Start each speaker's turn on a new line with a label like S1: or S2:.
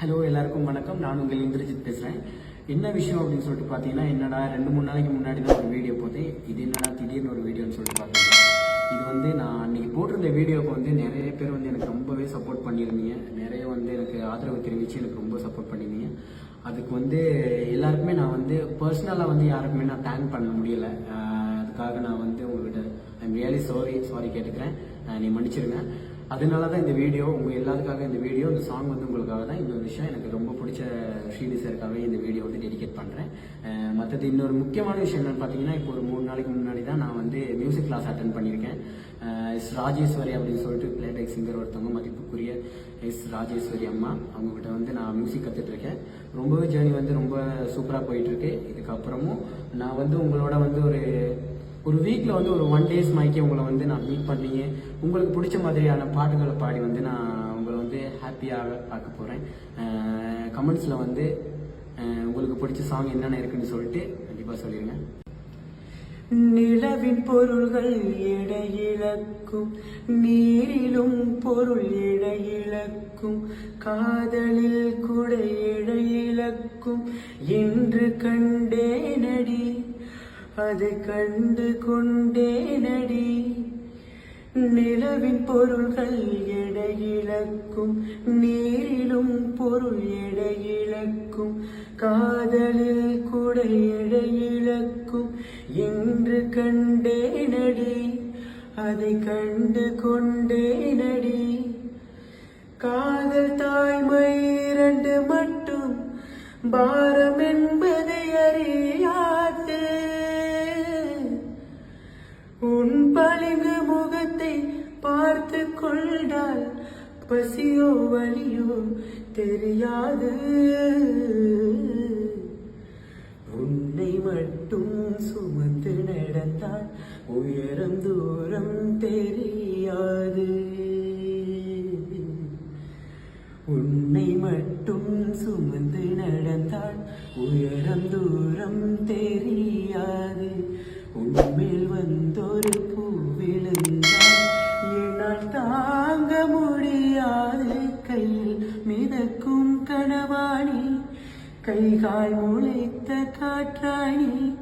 S1: Hello எல்லாருக்கும் வணக்கம். நான் உங்கள் இந்திரஜித் பேசுகிறேன் என்ன விஷயம் அப்படின்னு சொல்லிட்டு பார்த்தீங்கன்னா என்னடா ரெண்டு மூணு நாளைக்கு முன்னாடி தான் ஒரு வீடியோ போட்டேன். இது என்னடா திடீர்னு ஒரு வீடியோன்னு சொல்லிட்டு பார்த்தீங்கன்னா இது வந்து நான் அன்றைக்கி போட்டிருந்த வீடியோவுக்கு வந்து நிறைய பேர் வந்து எனக்கு ரொம்பவே சப்போர்ட் பண்ணியிருந்தீங்க. நிறைய வந்து எனக்கு ஆதரவு தெரிவித்து எனக்கு ரொம்ப சப்போர்ட் பண்ணியிருந்தீங்க. அதுக்கு வந்து எல்லாருக்குமே நான் வந்து பர்சனலாக வந்து யாருக்குமே நான் தேங்க் பண்ண முடியலை. அதுக்காக நான் வந்து உங்கள்கிட்ட ஐம் ரியலி சாரி சாரி கேட்டுக்கிறேன். நீ மன்னிச்சிருங்க. அதனால தான் இந்த வீடியோ உங்கள் எல்லாருக்காக இந்த வீடியோ இந்த சாங் வந்து உங்களுக்காக தான். இந்த விஷயம் எனக்கு ரொம்ப பிடிச்ச ஸ்ரீனி சாருக்காகவே இந்த வீடியோ வந்து டெடிகேட் பண்ணுறேன் மற்றது இன்னொரு முக்கியமான விஷயம் என்னென்னு பார்த்தீங்கன்னா இப்போ ஒரு மூணு நாளைக்கு முன்னாடி தான் நான் வந்து மியூசிக் கிளாஸ் அட்டன் பண்ணியிருக்கேன். எஸ் ராஜேஸ்வரி அப்படின்னு சொல்லிட்டு பிளேபேக் சிங்கர் ஒருத்தவங்க மதிப்புக்குரிய எஸ் ராஜேஸ்வரி அம்மா அவங்ககிட்ட வந்து நான் மியூசிக் கற்றுட்ருக்கேன் ரொம்பவே ஜேர்னி வந்து ரொம்ப சூப்பராக போயிட்டுருக்கு இதுக்கப்புறமும் நான் வந்து உங்களோட வந்து ஒரு ஒரு வீக்கில் வந்து ஒரு ஒன் டேஸ் மைக்கே உங்களை வந்து நான் மீட் பண்ணி உங்களுக்கு பிடிச்ச மாதிரியான பாட்டுகளை பாடி வந்து நான் உங்களை வந்து ஹாப்பியாக பார்க்க போகிறேன் கமெண்ட்ஸில் வந்து உங்களுக்கு பிடிச்ச சாங் என்னென்ன இருக்குன்னு சொல்லிட்டு கண்டிப்பாக சொல்லிடுங்க நிலவின் பொருள்கள் இடையிழக்கும் நீரிலும் பொருள் இடையிழக்கும் காதலில் கூட இடையிழக்கும் என்று கண்டேனடி. அதை கண்டு கொண்டேனடி. நிலவின் பொருள்கள் எடையிழக்கும் நீரிலும் பொருள் எடையிழக்கும் காதலில் கூட எடையிழக்கும் என்று கண்டேனடி. அதை கண்டு கொண்டேனடி. காதல் தாய்மை இரண்டு மட்டும் பாரம் என்பது பார்த்து கொண்டால் பசியோ வலியோ தெரியாது. உன்னை மட்டும் சுமந்து நடந்தால் உயரம் தூரம் தெரியாது. உன்னை மட்டும் சுமந்து நடந்தால் உயரம் தூரம் தெரியாது. உண்மை முடியாது கையில் மிதக்கும் கனவாணி. கைகால் முளைத்த காற்றாணி.